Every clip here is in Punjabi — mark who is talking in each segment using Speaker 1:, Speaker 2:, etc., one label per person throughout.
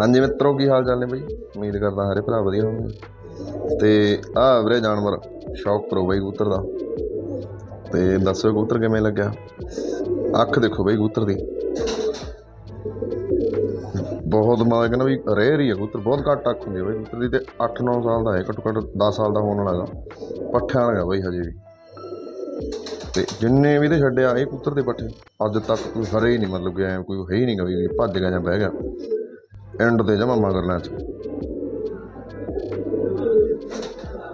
Speaker 1: ਹਾਂਜੀ ਮਿੱਤਰੋ, ਕੀ ਹਾਲ ਚਾਲ ਨੇ ਬਾਈ? ਉਮੀਦ ਕਰਦਾ ਹਰੇ ਭਰਾ ਵਧੀਆ ਹੋਣਗੇ। ਤੇ ਆਹ ਵੀਰੇ ਜਾਨਵਰ, ਸ਼ੌਕ ਕਰੋ ਬਾਈ ਕਬੂਤਰ ਦਾ। ਤੇ ਦੱਸੋ ਕਬੂਤਰ ਕਿਵੇਂ ਲੱਗਿਆ? ਅੱਖ ਦੇਖੋ ਬਈ ਕਬੂਤਰ ਦੀ। ਬਹੁਤ ਮੈਂ ਕਹਿੰਦਾ ਵੀ ਰੇਅਰ ਹੀ ਹੈ ਕਬੂਤਰ, ਬਹੁਤ ਘੱਟ ਅੱਖ ਹੁੰਦੀ ਹੈ ਬਾਈ ਕਬੂਤਰ ਦੀ ਤੇ 8-9 ਸਾਲ ਦਾ ਹੈ, ਘੱਟੋ ਘੱਟ 10 ਸਾਲ ਦਾ ਹੋਣ ਵਾਲਾ ਹੈਗਾ। ਪੱਠਿਆਂ ਵਾਲਾ ਬਾਈ ਹਜੇ ਵੀ। ਤੇ ਜਿੰਨੇ ਵੀ ਤੇ ਛੱਡਿਆ, ਇਹ ਕਬੂਤਰ ਦੇ ਪੱਠੇ। ਅੱਜ ਤੱਕ ਕੋਈ ਹਰੇ ਹੀ ਨਹੀਂ, ਮਤਲਬ ਕਿ ਐ ਕੋਈ ਹੈ ਹੀ ਨਹੀਂ ਗਾ ਵੀ ਭੱਜ ਗਿਆ ਜਾਂ ਬਹਿ ਗਿਆ। ਐਂਡ ਤੇ ਜਮਾ ਮਗਰ ਲੈ ਚ।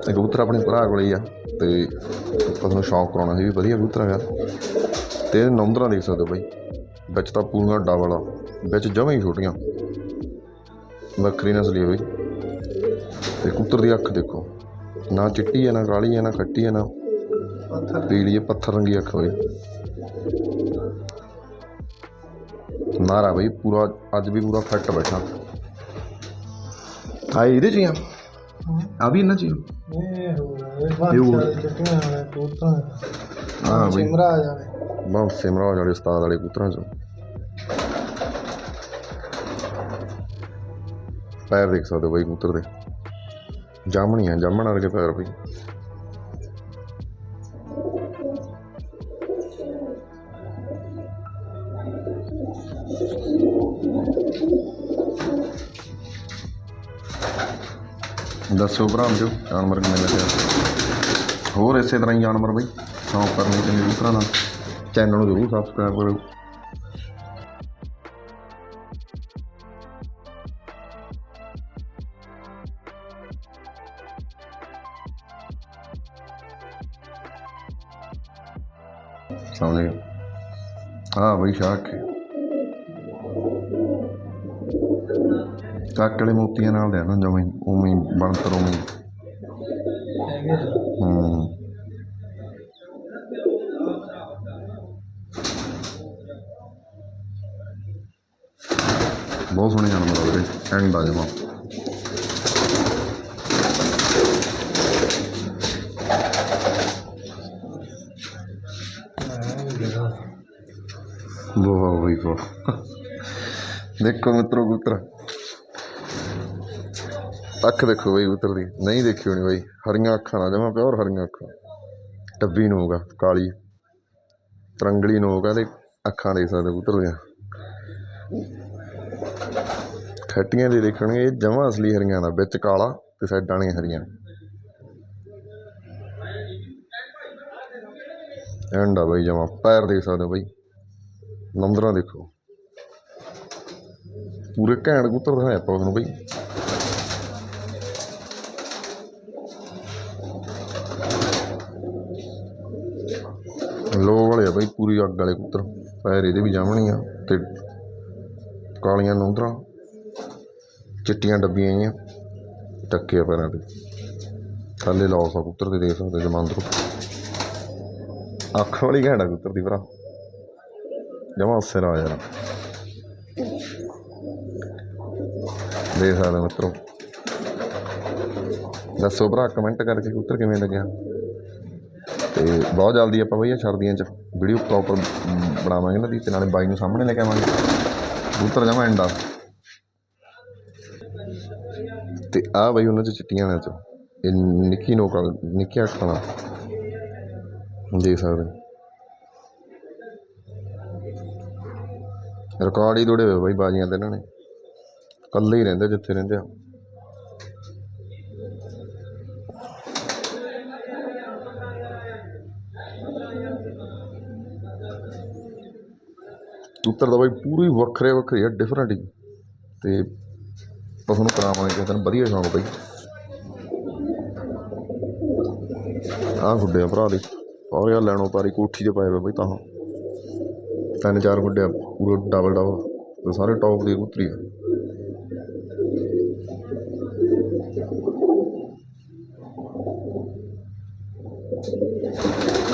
Speaker 1: ਤੇ ਕਬੂਤਰ ਆਪਣੇ ਭਰਾ ਕੋਲ ਹੀ ਆ, ਤੇ ਆਪਾਂ ਤੁਹਾਨੂੰ ਸ਼ੌਂਕ ਕਰਾਉਣਾ ਸੀ ਵੀ ਵਧੀਆ ਕਬੂਤਰ ਹੈਗਾ ਤੇ ਇਹ ਨੌਂਦਰਾਂ ਦੇਖ ਸਕਦੇ ਹੋ ਬਾਈ। ਵਿੱਚ ਤਾਂ ਪੂਰੀਆਂ ਡਬਲ ਆ ਵਿੱਚ ਜਮਾਂ ਹੀ ਛੋਟੀਆਂ। ਬੱਕਰੀ ਨਸਲੀ ਹੋਈ ਤੇ ਕਬੂਤਰ ਦੀ ਅੱਖ ਦੇਖੋ। ਨਾ ਚਿੱਟੀ ਹੈ ਨਾ ਕਾਲੀ ਹੈ ਨਾ ਖੱਟੀ ਹੈ ਨਾ ਪੀਲੀ ਹੈ ਪੱਥਰ ਰੰਗੀ ਅੱਖ ਹੋਈ ਨਾਰਾ ਬਈ ਪੂਰਾ ਅੱਜ ਵੀ ਪੂਰਾ ਫਿੱਟ ਬੈਠਾ। ਆ ਇਹਦੇ ਚ ਹੀ ਆ? ਆ ਵੀ ਇਹਨਾਂ ਚ ਹੀ ਆ?
Speaker 2: ਇਹ ਹੋ ਇਹ
Speaker 1: ਇਹ ਹੋ ਬਈ।
Speaker 2: ਸਿਮਰਾ ਆ ਜਾਵੇ
Speaker 1: ਬਹੁਤ ਸਿਮਰਾ ਵਾਲੇ ਉਸਤਾਦ ਵਾਲੇ ਕਬੂਤਰਾਂ ਚੋਂ। ਪੈਰ ਦੇਖ ਸਕਦੇ ਬਈ ਕਬੂਤਰ ਦੇ। ਜਾਮਣੀਆਂ ਜਾਮਣ ਵਰਗੇ ਪੈਰ ਬਈ। ਦੱਸੋ ਭਰਾ ਜੋ, ਜਾਨਵਰ ਕਿਵੇਂ ਲੱਗਿਆ ਹੋਰ ਇਸੇ ਤਰ੍ਹਾਂ ਹੀ ਜਾਨਵਰ ਬਈ। ਸ਼ੌਂਕ ਕਰਨੇ ਤੇ ਕਬੂਤਰਾਂ ਦਾ ਚੈਨਲ ਨੂੰ ਜ਼ਰੂਰ ਸਬਸਕ੍ਰਾਈਬ ਕਰੋ ਸਾਹਮਣੇ ਹਾਂ ਬਈ ਸ਼ਾਕ। ਕਾਕਲੇ ਮੋਤੀਆਂ ਨਾਲ ਨਾ ਜਵੇਂ ਉਵੇਂ ਬਣਤਰ ਉਵੇਂ ਹੀ। ਬਹੁਤ ਸੋਹਣੇ ਜਾਨਵਰ ਆ ਵੀਰੇ ਐਂਡ ਆ ਜਮਾ। ਵਾਹ ਬਈ ਵਾਹ। ਦੇਖੋ ਮਿੱਤਰੋ ਕਬੂਤਰ। ਅੱਖ ਦੇਖੋ ਬਈ ਕਬੂਤਰ ਦੀ। ਨਹੀਂ ਦੇਖੀ ਹੋਣੀ ਬਈ। ਹਰੀਆਂ ਅੱਖਾਂ ਨਾਲ, ਜਮਾ ਪਿਓਰ ਹਰੀਆਂ ਅੱਖਾਂ। ਟੱਬੀ ਨੂੰ ਹੋਗਾ ਕਾਲੀ। ਤਰੰਗਲੀ ਨੂੰ ਹੋਗਾ ਤੇ ਅੱਖਾਂ ਦੇਖ ਸਕਦੇ ਕਬੂਤਰ ਦੀਆਂ। ਖੱਟੀਆਂ ਦੀ ਦੇਖਣਗੇ, ਇਹ ਜਮਾ ਅਸਲੀ ਹਰੀਆਂ ਦਾ, ਵਿੱਚ ਕਾਲਾ ਤੇ ਸਾਈਡਾਂ ਵਾਲੀਆਂ ਹਰੀਆਂ। ਐਂਡ ਬਈ ਜਮਾ, ਪੈਰ ਦੇਖ ਸਕਦੇ ਹੋ ਬਈ। ਨੰਬਰਾਂ ਦੇਖੋ। ਪੂਰੇ ਘੈਂਟ ਕਬੂਤਰ ਦਿਖਾਇਆ ਆਪਾਂ ਤੁਹਾਨੂੰ ਬਈ। ਲੋ ਵਾਲੇ ਆ ਬਈ, ਪੂਰੀ ਅੱਗ ਵਾਲੇ ਕਬੂਤਰ ਪੈਰ ਇਹਦੇ ਵੀ ਜਾਵਣੀ ਆ ਤੇ ਕਾਲੀਆਂ ਨੌਂਦਰਾਂ, ਚਿੱਟੀਆਂ ਡੱਬੀਆਂ ਆਈਆਂ ਟੱਕੇ ਆ ਪੈਰਾਂ ਤੇ। ਥੱਲੇ ਲਾਓ ਆ ਕਬੂਤਰ ਦੇ ਦੇਖ ਸਕਦੇ ਜਮਾਂਦਰੋ। ਅੱਖ ਵਾਲੀ ਘੈਂਟ ਆ ਕਬੂਤਰ ਦੀ ਭਰਾ। ਜਮਾ ਸਿਰ ਆ ਯਾਰ ਦੇਖ ਸਕਦੇ ਹੋ ਮਿੱਤਰੋ। ਦੱਸੋ ਭਰਾ ਕਮੈਂਟ ਕਰਕੇ ਕਬੂਤਰ ਕਿਵੇਂ ਲੱਗਿਆ? ਤੇ ਬਹੁਤ ਜਲਦੀ ਆਪਾਂ ਬਈ ਸਰਦੀਆਂ 'ਚ। ਵੀਡੀਓ ਪ੍ਰੋਪਰ ਬਣਾਵਾਂਗੇ ਨਾ ਦੀ ਤੇ ਨਾਲੇ ਬਾਈ ਨੂੰ ਸਾਹਮਣੇ ਲੈ ਕੇ ਆਵਾਂਗੇ। ਕਬੂਤਰ ਜਮਾ ਐਂਡਾ ਤੇ ਆ ਬਈ ਉਹਨਾਂ 'ਚ ਚਿੱਟੀਆਂ ਨੇ ਚ। ਇਹ ਨਿੱਕੀ ਨੋਕਲ ਵਾਲਾ ਨਿੱਕੀਆਂ ਅੱਖਾਂ ਦੇਖ ਸਕਦੇ ਹੋ। ਰਿਕਾਰਡ ਹੀ ਤੋੜੇ ਹੋਏ ਬਾਈ ਬਾਜੀਆਂ ਤੇ ਇਹਨਾਂ ਨੇ। ਇਕੱਲੇ ਹੀ ਰਹਿੰਦੇ ਜਿੱਥੇ ਰਹਿੰਦੇ ਆ। ਕਬੂਤਰ ਦਾ ਬਾਈ ਪੂਰੀ ਵੱਖਰੇ ਵੱਖਰੇ ਆ ਡਿਫਰੈਂਟ ਹੀ। ਤੇ ਆਪਾਂ ਤੁਹਾਨੂੰ ਕਰਾਵਾਂਗੇ ਕਿਸੇ ਦਿਨ, ਵਧੀਆ ਸ਼ੌਂਕ ਬਾਈ। ਆਹ ਗੁੱਡੇ ਆ ਭਰਾ ਦੇ ਔਰ ਯਾਰ ਲੈਣੋ ਪਾਰੀ ਕੋਠੀ 'ਚ ਪਾਏ ਵੇ ਬਾਈ ਤਾਂ। ਤਿੰਨ ਚਾਰ ਗੁੱਡੇ ਆ ਡਬਲ ਡਬਲ ਸਾਰੇ ਟੌਪ ਦੀ ਕਬੂਤਰੀ ਆ। Thank you.